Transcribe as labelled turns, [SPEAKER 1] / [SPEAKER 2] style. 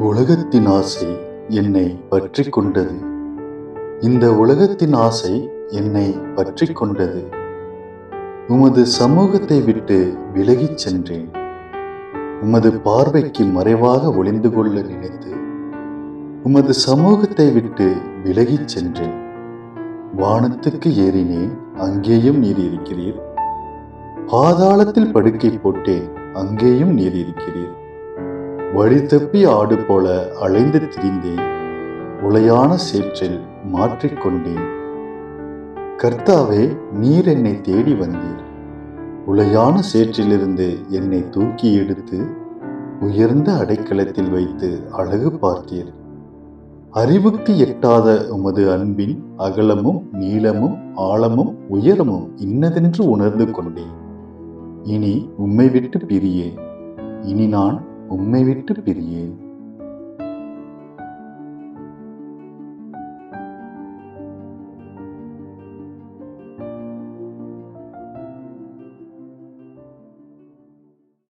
[SPEAKER 1] உலகத்தின் ஆசை என்னை பற்றி கொண்டது. இந்த உலகத்தின் ஆசை என்னை பற்றி கொண்டது. உமது சமூகத்தை விட்டு விலகிச் சென்றேன். உமது பார்வைக்கு மறைவாக ஒளிந்து கொள்ள நினைத்து உமது சமூகத்தை விட்டு விலகிச் சென்றேன். வானத்துக்கு ஏறினேன் அங்கேயும் நீர் இருக்கிறீர் பாதாளத்தில் படுக்கை போட்டேன் அங்கேயும் நீர் இருக்கிறீர் வழி தப்பி ஆடு போல அலைந்து திரிந்தேன். உளையான சேற்றில் மாற்றிக்கொண்டேன் கர்த்தாவே நீர் என்னை தேடி வந்தீர். உளையான சேற்றிலிருந்து என்னை தூக்கி எடுத்து உயர்ந்த அடைக்கலத்தில் வைத்து அழகு பார்த்தீர். அறிவுக்கு எட்டாத உமது அன்பின் அகலமும் நீளமும் ஆழமும் உயரமும் இன்னதென்று உணர்ந்து கொண்டேன். இனி உம்மை விட்டு பிரியேன் இனி நான் உம்மை விட்டு பிரியேன்